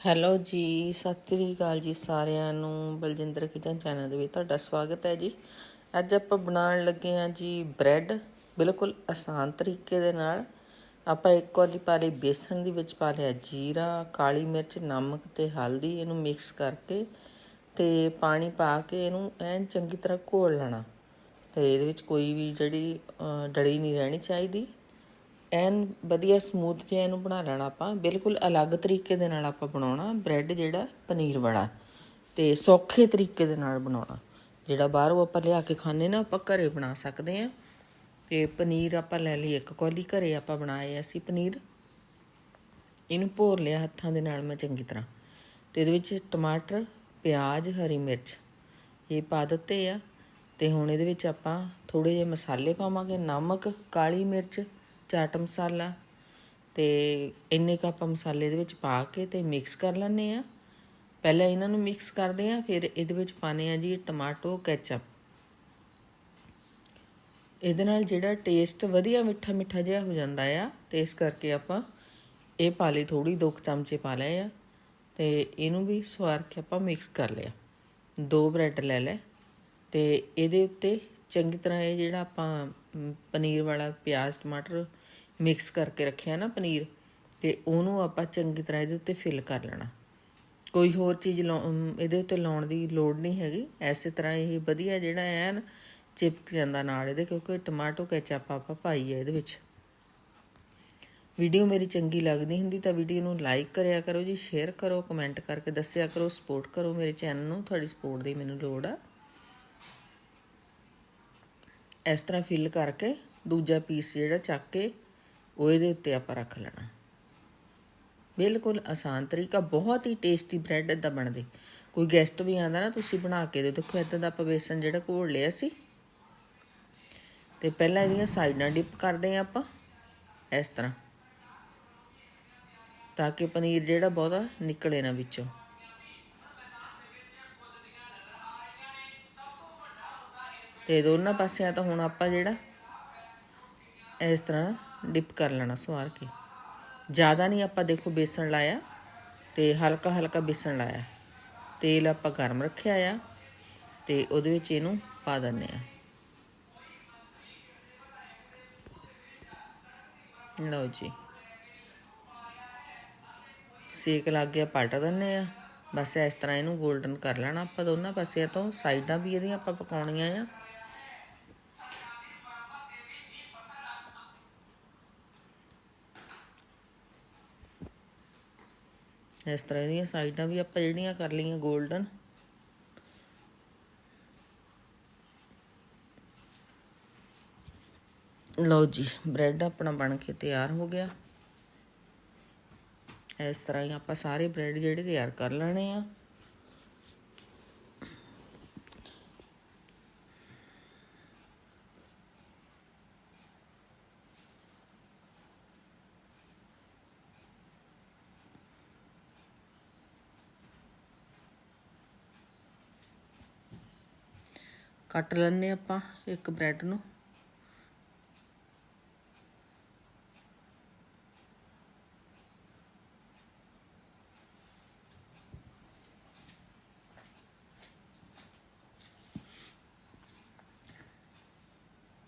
Hello ਜੀ ਸਤਿ ਸ੍ਰੀ ਅਕਾਲ ਜੀ ਸਾਰਿਆਂ ਨੂੰ। ਬਲਜਿੰਦਰ ਕਿਚਨ ਚੈਨਲ ਦੇ ਵਿੱਚ ਤੁਹਾਡਾ ਸਵਾਗਤ ਹੈ ਜੀ। ਅੱਜ ਆਪਾਂ ਬਣਾਉਣ ਲੱਗੇ ਹਾਂ ਜੀ ਬ੍ਰੈਡ ਬਿਲਕੁਲ ਆਸਾਨ ਤਰੀਕੇ ਦੇ ਨਾਲ। ਆਪਾਂ ਇੱਕ ਕੌਲੀ ਪਾ ਲਈ ਬੇਸਣ ਦੇ ਵਿੱਚ ਪਾ ਲਿਆ ਜੀਰਾ ਕਾਲੀ ਮਿਰਚ ਨਮਕ ਤੇ ਹਲਦੀ ਇਹਨੂੰ ਮਿਕਸ ਕਰਕੇ ਤੇ ਪਾਣੀ ਪਾ ਕੇ ਇਹਨੂੰ ਐਨ ਚੰਗੀ ਤਰ੍ਹਾਂ ਘੋਲ ਲੈਣਾ। ਤੇ ਇਹਦੇ ਵਿੱਚ ਕੋਈ ਵੀ ਜਿਹੜੀ ਅਹ, ਡਲੀ ਨਹੀਂ ਰਹਿਣੀ ਚਾਹੀਦੀ। ਐਨ ਵਧੀਆ ਸਮੂਥ ਜਿਹਾ ਇਹਨੂੰ ਬਣਾ ਲੈਣਾ ਆਪਾਂ। ਬਿਲਕੁਲ ਅਲੱਗ ਤਰੀਕੇ ਦੇ ਨਾਲ ਆਪਾਂ ਬਣਾਉਣਾ ਬ੍ਰੈਡ ਜਿਹੜਾ ਪਨੀਰ ਵਾਲਾ। ਤੇ ਸੌਖੇ ਤਰੀਕੇ ਦੇ ਨਾਲ ਬਣਾਉਣਾ। ਜਿਹੜਾ ਬਾਹਰੋਂ ਆਪਾਂ ਲਿਆ ਕੇ ਖਾਣੇ ਨਾ, ਆਪਾਂ ਘਰੇ ਬਣਾ ਸਕਦੇ ਆ ਤੇ ਪਨੀਰ ਆਪਾਂ ਲੈ ਲਈ ਇੱਕ ਕੌਲੀ, ਘਰੇ ਆਪਾਂ ਬਣਾਏ ਅਸੀਂ ਪਨੀਰ। ਇਹਨੂੰ ਭੋਰ ਲਿਆ ਹੱਥਾਂ ਦੇ ਨਾਲ ਮੈਂ ਚੰਗੀ ਤਰ੍ਹਾਂ। ਤੇ ਇਹਦੇ ਵਿੱਚ ਟਮਾਟਰ, ਪਿਆਜ਼, ਹਰੀ ਮਿਰਚ, ਇਹ ਪਾ ਦਿੱਤੇ ਆ। ਤੇ ਹੁਣ ਇਹਦੇ ਵਿੱਚ ਆਪਾਂ ਥੋੜੇ ਜਿਹੇ ਮਸਾਲੇ ਪਾਵਾਂਗੇ। ਨਮਕ, ਕਾਲੀ ਮਿਰਚ ਚਾਟ ਮਸਾਲਾ ਤੇ ਇੰਨੇ ਕੁ ਆਪਾਂ ਮਸਾਲੇ ਇਹਦੇ ਵਿੱਚ ਪਾ ਕੇ ਤੇ ਮਿਕਸ ਕਰ ਲੈਣੇ ਆ ਪਹਿਲਾਂ ਇਹਨਾਂ ਨੂੰ ਮਿਕਸ ਕਰਦੇ ਆ ਫਿਰ ਇਹਦੇ ਵਿੱਚ ਪਾਣੇ ਆ ਜੀ ਟਮਾਟੋ ਕੈਚਅਪ ਇਹਦੇ ਨਾਲ ਜਿਹੜਾ ਟੇਸਟ ਵਧੀਆ ਮਿੱਠਾ ਮਿੱਠਾ ਜਿਹਾ ਹੋ ਜਾਂਦਾ ਆ ਤੇ ਇਸ ਕਰਕੇ ਆਪਾਂ ਇਹ ਪਾ ਲਈ ਥੋੜੀ ਦੋ ਕੁ ਚਮਚੇ ਪਾ ਲਏ ਆ ਤੇ ਇਹਨੂੰ ਵੀ ਸਵਾਰ ਕੇ ਆਪਾਂ ਮਿਕਸ ਕਰ ਲਿਆ। ਦੋ ਬ੍ਰੈਡ ਲੈ ਲੈ ਤੇ ਇਹਦੇ ਉੱਤੇ ਚੰਗੀ ਤਰ੍ਹਾਂ ਇਹ ਜਿਹੜਾ ਆਪਾਂ ਪਨੀਰ ਵਾਲਾ ਪਿਆਜ਼, ਟਮਾਟਰ ਮਿਕਸ ਕਰਕੇ ਰੱਖਿਆ ਨਾ ਪਨੀਰ, ਤੇ ਉਹਨੂੰ ਆਪਾਂ ਚੰਗੀ ਤਰ੍ਹਾਂ ਇਹਦੇ ਉੱਤੇ ਫਿਲ ਕਰ ਲੈਣਾ। ਕੋਈ ਹੋਰ ਚੀਜ਼ ਲਾਉ- ਇਹਦੇ ਉੱਤੇ ਲਾਉਣ ਦੀ ਲੋੜ ਨਹੀਂ ਹੈਗੀ। ਐਸੇ ਤਰ੍ਹਾਂ ਇਹ ਵਧੀਆ ਜਿਹੜਾ ਐਨ ਚਿਪਕ ਜਾਂਦਾ ਨਾਲ ਇਹਦੇ, ਕਿਉਂਕਿ ਟਮਾਟੋ ਕੈਚਅਪ ਆਪਾਂ ਪਾਈ ਹੈ ਇਹਦੇ ਵਿੱਚ। ਵੀਡੀਓ ਮੇਰੀ ਚੰਗੀ ਲੱਗਦੀ ਹੁੰਦੀ ਤਾਂ ਵੀਡੀਓ ਨੂੰ ਲਾਈਕ ਕਰਿਆ ਕਰੋ ਜੀ, ਸ਼ੇਅਰ ਕਰੋ, ਕਮੈਂਟ ਕਰਕੇ ਦੱਸਿਆ ਕਰੋ, ਸਪੋਰਟ ਕਰੋ ਮੇਰੇ ਚੈਨਲ ਨੂੰ, ਤੁਹਾਡੀ ਸਪੋਰਟ ਦੀ ਮੈਨੂੰ ਲੋੜ ਆ। ਇਸ ਤਰ੍ਹਾਂ ਫਿਲ ਕਰਕੇ ਦੂਜਾ ਪੀਸ ਜਿਹੜਾ ਚੱਕ ਕੇ ਉਹ ਇਹਦੇ ਉੱਤੇ ਆਪਾਂ ਰੱਖ ਲੈਣਾ। ਬਿਲਕੁਲ ਆਸਾਨ ਤਰੀਕਾ, ਬਹੁਤ ਹੀ ਟੇਸਟੀ ਬ੍ਰੈਡ ਇਦਾਂ ਬਣਦੇ। ਕੋਈ ਗੈਸਟ ਵੀ ਆਂਦਾ ਨਾ, ਤੁਸੀਂ ਬਣਾ ਕੇ ਦਿਓ। ਦੇਖੋ, ਇਦਾਂ ਦਾ ਆਪਾਂ ਬੇਸਨ ਜਿਹੜਾ ਘੋਲ ਲਿਆ ਸੀ। ਤੇ ਪਹਿਲਾਂ ਇਹਦੀਆਂ ਸਾਈਡਾਂ ਡਿਪ ਕਰਦੇ ਆ ਆਪਾਂ, ਇਸ ਤਰ੍ਹਾਂ। ਤਾਂ ਕਿ ਪਨੀਰ ਜਿਹੜਾ ਬਹੁਤਾ ਨਿਕਲੇ ਨਾ ਵਿੱਚੋਂ। ਤੇ ਦੋਨਾਂ ਪਾਸਿਆਂ ਤੋਂ ਹੁਣ ਆਪਾਂ ਜਿਹੜਾ ਇਸ ਤਰ੍ਹਾਂ ਡਿਪ ਕਰ ਲੈਣਾ ਸਵਾਰ ਕੇ। ਜ਼ਿਆਦਾ ਨਹੀਂ ਆਪਾਂ ਦੇਖੋ ਬੇਸਣ ਲਾਇਆ ਤੇ ਹਲਕਾ ਹਲਕਾ ਬੇਸਣ ਲਾਇਆ। ਤੇਲ ਆਪਾਂ ਗਰਮ ਰੱਖਿਆ ਆ ਤੇ ਉਹਦੇ ਵਿੱਚ ਇਹਨੂੰ ਪਾ ਦਿੰਨੇ ਆ। ਲਓ ਜੀ। ਸੇਕ ਲੱਗ ਗਿਆ, ਪਲਟ ਦਿੰਨੇ ਆ। ਬਸ ਇਸ ਤਰ੍ਹਾਂ ਇਹਨੂੰ 골ਡਨ ਕਰ ਲੈਣਾ ਆਪਾਂ ਦੋਨਾਂ ਪਾਸਿਆਂ ਤੋਂ। ਸਾਈਡਾਂ ਵੀ ਇਹਦੀਆਂ ਆਪਾਂ ਪਕਾਉਣੀਆਂ ਆ। ਇਸ ਤਰ੍ਹਾਂ ਇਹਦੀਆਂ ਸਾਈਡਾਂ ਵੀ ਆਪਾਂ ਜਿਹੜੀਆਂ ਕਰ ਲਈਆਂ 골ਡਨ ਲਓ ਜੀ ਬ੍ਰੈਡ ਆਪਣਾ ਬਣ ਕੇ ਤਿਆਰ ਹੋ ਗਿਆ। ਇਸ ਤਰ੍ਹਾਂ ਹੀ ਆਪਾਂ ਸਾਰੇ ਬ੍ਰੈਡ ਜਿਹੜੇ ਤਿਆਰ ਕਰ ਲੈਣੇ ਆ। ਕੱਟ ਲੈਣੇ ਆਪਾਂ ਇੱਕ ਬ੍ਰੈਡ ਨੂੰ।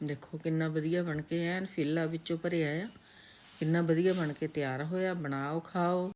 ਦੇਖੋ ਕਿੰਨਾ ਵਧੀਆ ਬਣ ਕੇ ਐਨ ਫਿੱਲਾ ਵਿੱਚੋਂ ਭਰਿਆ ਆ। ਕਿੰਨਾ ਵਧੀਆ ਬਣ ਕੇ ਤਿਆਰ ਹੋਇਆ। ਬਣਾਓ, ਖਾਓ।